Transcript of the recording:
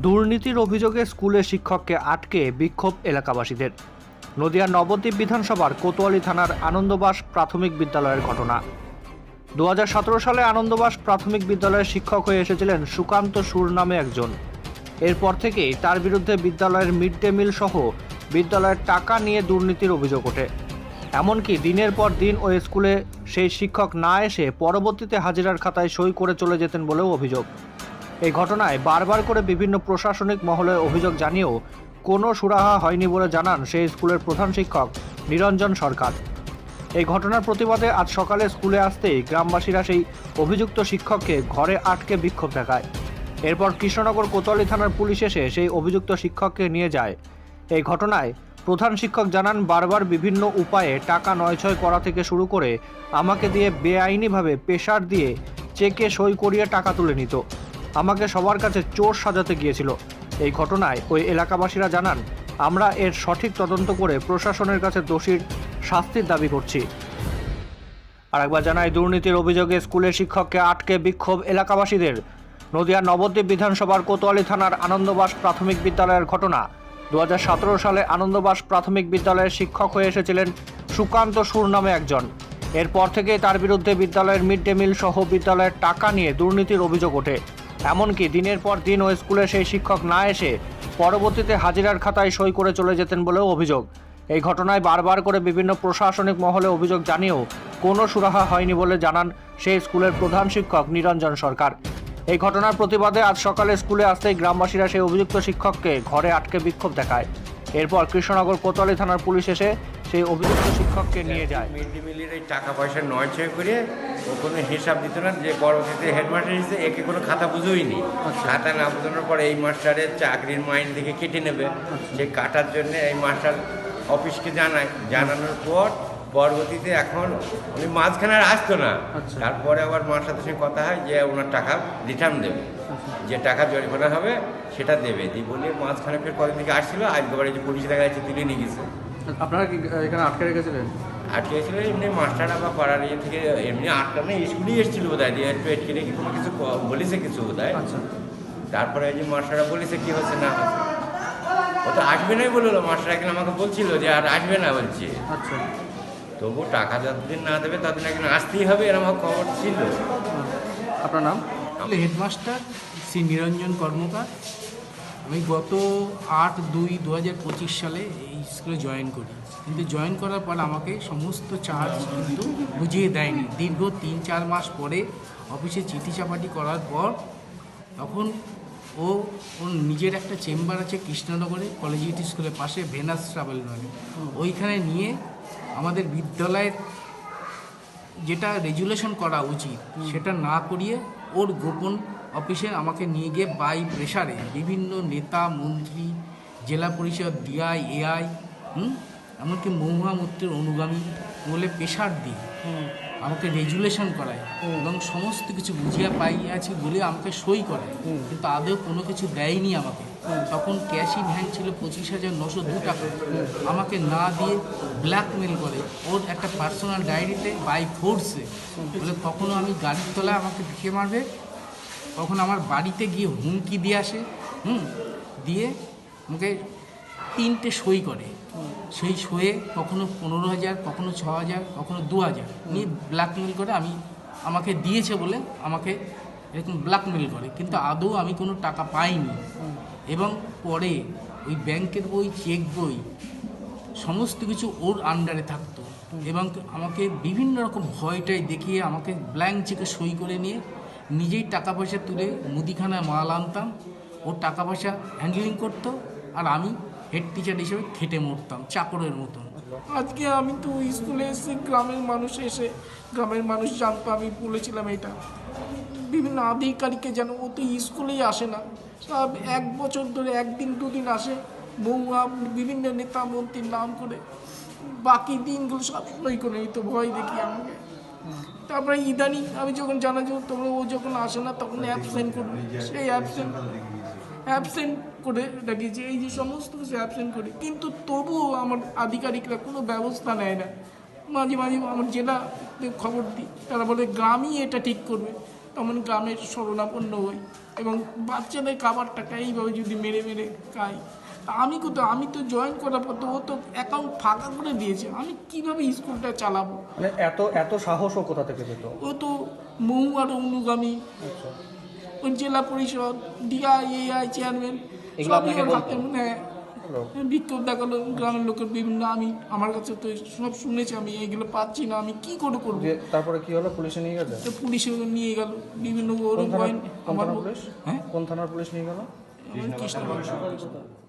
দুর্নীতির অভিযোগে স্কুলের শিক্ষককে আটকে বিক্ষোভ এলাকাবাসীদের। নদিয়ার নবদ্বীপ বিধানসভার কোতোয়ালি থানার আনন্দবাস প্রাথমিক বিদ্যালয়ের ঘটনা। দু হাজার সতেরো সালে আনন্দবাস প্রাথমিক বিদ্যালয়ের শিক্ষক হয়ে এসেছিলেন সুকান্ত সুর নামে একজন। এরপর থেকেই তার বিরুদ্ধে বিদ্যালয়ের মিড ডে মিল সহ বিদ্যালয়ের টাকা নিয়ে দুর্নীতির অভিযোগ ওঠে। এমনকি দিনের পর দিন ওই স্কুলে সেই শিক্ষক না এসে পরবর্তীতে হাজিরার খাতায় সই করে চলে যেতেন বলেও অভিযোগ। এই ঘটনায় বারবার করে বিভিন্ন প্রশাসনিক মহলে অভিযোগ জানিয়েও কোনো সুরাহা হয়নি বলে জানান সেই স্কুলের প্রধান শিক্ষক নিরঞ্জন সরকার। এই ঘটনার প্রতিবাদে আজ সকালে স্কুলে আসতেই গ্রামবাসীরা সেই অভিযুক্ত শিক্ষককে ঘরে আটকে বিক্ষোভ দেখায়। এরপর কৃষ্ণনগর কোতোয়ালি থানার পুলিশ এসে সেই অভিযুক্ত শিক্ষককে নিয়ে যায়। এই ঘটনায় প্রধান শিক্ষক জানান, বারবার বিভিন্ন উপায়ে টাকা নয়ছয় করা থেকে শুরু করে আমাকে দিয়ে বেআইনিভাবে প্রেশার দিয়ে চেকে সই করিয়ে টাকা তুলে নিত। আমাকে সবার কাছে চোর সাজাতে গিয়েছিল। এই ঘটনায় ওই এলাকাবাসীরা জানান, আমরা এর সঠিক তদন্ত করে প্রশাসনের কাছে দোষীর শাস্তির দাবি করছি। আরেকবার জানায় দুর্নীতির অভিযোগে স্কুলের শিক্ষককে আটকে বিক্ষোভ এলাকাবাসীদের। নদিয়ার নবদ্বীপ বিধানসভার কোতোয়ালি থানার আনন্দবাস প্রাথমিক বিদ্যালয়ের ঘটনা। দু হাজার সতেরো সালে আনন্দবাস প্রাথমিক বিদ্যালয়ের শিক্ষক হয়ে এসেছিলেন সুকান্ত সুর নামে একজন। এরপর থেকেই তার বিরুদ্ধে বিদ্যালয়ের মিড ডে মিল সহ বিদ্যালয়ের টাকা নিয়ে দুর্নীতির অভিযোগ ওঠে। এমনকি দিনের পর দিন ওই স্কুলে সেই শিক্ষক না এসে পরবর্তীতে হাজিরার খাতায় সই করে চলে যেতেন বলেও অভিযোগ। এই ঘটনায় বারবার করে বিভিন্ন প্রশাসনিক মহলে অভিযোগ জানিয়েও কোনো সুরাহা হয়নি বলে জানান সেই স্কুলের প্রধান শিক্ষক নিরঞ্জন সরকার। এই ঘটনার প্রতিবাদে আজ সকালে স্কুলে আসতেই গ্রামবাসীরা সেই অভিযুক্ত শিক্ষককে ঘরে আটকে বিক্ষোভ দেখায়। এরপর কৃষ্ণনগর কোতোয়ালি থানার পুলিশ এসে সেই অভিযুক্ত শিক্ষককে নিয়ে যায়। মিড ডে মিলের এই টাকা পয়সা নয় করে ও কোনো হিসাব দিত না যে পরবর্তীতে হেডমাস্টার হিসেবে একে কোনো খাতা বুঝোইনি খাতা না বোঝানোর পরে এই মাস্টারের চাকরির মাইন থেকে কেটে নেবে। যে কাটার জন্য এই মাস্টার অফিসকে জানায়। জানানোর পর পরবর্তীতে এখন উনি মাঝখানে আর আসতো না। তারপরে আবার মাস্টারদের সঙ্গে কথা হয় যে ওনার টাকা রিটার্ন দেবে। যে টাকা জরিমানা হবে সেটা দেবে। দিয়ে বলে মাঝখানে ফের কদিন থেকে আসছিল আজকে এই যে পুলিশ দেখা যাচ্ছে তুলে নিয়ে গেছে। আপনারা কি এখানে আটকে রেখেছিলেন? আটকে ছিল এমনি মাস্টাররা বা পাড়ার ইয়ে থেকে এমনি আটটা আটকানো স্কুলেই এসেছিল বোধ হয় দিয়ে একটু এটকে রেখে কোনো কিছু ক- বলেছে কিছু বোধ হয় আচ্ছা। তারপরে এই যে মাস্টাররা বলেছে কি হচ্ছে না হচ্ছে ও তো আসবে নাই বলল মাস্টার একদিন আমাকে বলছিল যে আর আসবে না বলছে। আচ্ছা। তবু টাকা যতদিন না দেবে ততদিন একদিন আসতেই হবে এরকম আমার খবর ছিল। আপনার নাম? হেডমাস্টার শ্রী নিরঞ্জন কর্মকার। আমি গত আট দুই দু হাজার পঁচিশ সালে এই স্কুলে জয়েন করি। কিন্তু জয়েন করার পর আমাকে সমস্ত চার্জ কিন্তু বুঝিয়ে দেয়নি। দীর্ঘ তিন চার মাস পরে অফিসে চিঠি চাপাটি করার পর তখন ও ওর নিজের একটা চেম্বার আছে কৃষ্ণনগরে কলেজিয়েটি স্কুলের পাশে ভেনাস ট্রাভেল নয় ওইখানে নিয়ে আমাদের বিদ্যালয়ের যেটা রেজুলেশন করা উচিত সেটা না করিয়ে ওর গোপন অফিসে আমাকে নিয়ে গিয়ে বাই প্রেসারে বিভিন্ন নেতা মন্ত্রী জেলা পরিষদ ডিআই এআই হুম? এমনকি মহুয়া মূর্তির অনুগামী বলে প্রেশার দিই। আমাকে রেজুলেশন করায় এবং সমস্ত কিছু বুঝিয়া পাই পাইয়াছি বলে আমাকে সই করায় কিন্তু আদৌ কোনো কিছু দেয়নি আমাকে। তখন ক্যাশ ইন হ্যান্ড ছিল পঁচিশ হাজার নশো দু টাকা। আমাকে না দিয়ে ব্ল্যাকমেল করে ওর একটা পার্সোনাল ডায়েরিতে বাই ফোর্সে বলে কখনো আমি গাড়ির তলায় আমাকে ঢুকে মারবে কখন আমার বাড়িতে গিয়ে হুমকি দিয়ে আসে, হুম, দিয়ে আমাকে তিনটে সই করে। সেই সয়ে কখনো পনেরো হাজার, কখনো ছ হাজার, কখনো দু হাজার নিয়ে ব্ল্যাকমেল করে আমি, আমাকে দিয়েছে বলে আমাকে এরকম ব্ল্যাকমেল করে। কিন্তু আদৌ আমি কোনো টাকা পাইনি। এবং পরে ওই ব্যাংকের বই চেক বই সমস্ত কিছু ওর আন্ডারে থাকতো। এবং আমাকে বিভিন্ন রকম ভয়টাই দেখিয়ে আমাকে ব্ল্যাঙ্ক চেকে সই করে নিয়ে নিজেই টাকা পয়সা তুলে মুদিখানায় মাল আনতাম ওর টাকা পয়সা হ্যান্ডলিং করতো আর আমি হেড টিচার হিসেবে খেটে মরতাম চাকরের মতন। আজকে আমি তো স্কুলে এসে গ্রামের মানুষ এসে গ্রামের মানুষ জানতো আমি বলেছিলাম এটা। বিভিন্ন আধিকারিককে যেন ও তো স্কুলেই আসে না। সব এক বছর ধরে একদিন দুদিন আসে বৌমা বিভিন্ন নেতা মন্ত্রীর নাম করে বাকি দিনগুলো সব সই করে নিত ভয় দেখি আমাকে। তারপরে ইদানিং আমি যখন জানা যাব তখন ও যখন আসে না তখন অ্যাবসেন্ট করবে সেই অ্যাবসেন্ট অ্যাবসেন্ট করে ডাকিয়েছে এই যে সমস্ত কিছু অ্যাবসেন্ট করে। কিন্তু তবুও আমার আধিকারিকরা কোনো ব্যবস্থা নেয় না। মাঝে মাঝে আমার জেলা খবর দিই তারা বলে গ্রামই এটা ঠিক করবে। তখন গ্রামের শরণাপন্ন হই এবং বাচ্চাদের খাবার টাকা এইভাবে যদি মেরে মেরে খাই তা আমি কোথাও আমি তো জয়েন করার পর তো ও তো অ্যাকাউন্ট ফাঁকা করে দিয়েছে। আমি কীভাবে স্কুলটা চালাবো? মানে এত এত সাহসও কোথা থেকে পেত? ও তো মহুয়ার অনুগামী। ও জেলা পরিষদ ডিআই এআই চেয়ারম্যান এগুলো সবই আপনাকে ওর বলতো? হ্যাঁ। বিক্ষোভ দেখাল গ্রামের লোকের বিভিন্ন আমি আমার কাছে তো সব শুনেছি আমি এইগুলো পাচ্ছি না আমি কি করে করব? তারপরে কি হলো? পুলিশে নিয়ে গেছে তো পুলিশে নিয়ে গেল বিভিন্ন ওর কোন থানার পয়েন্ট কোন আমার থানার পুলিশ? হ্যাঁ? কোন থানার পুলিশ নিয়ে গেল? আমার কৃষ্ণনগর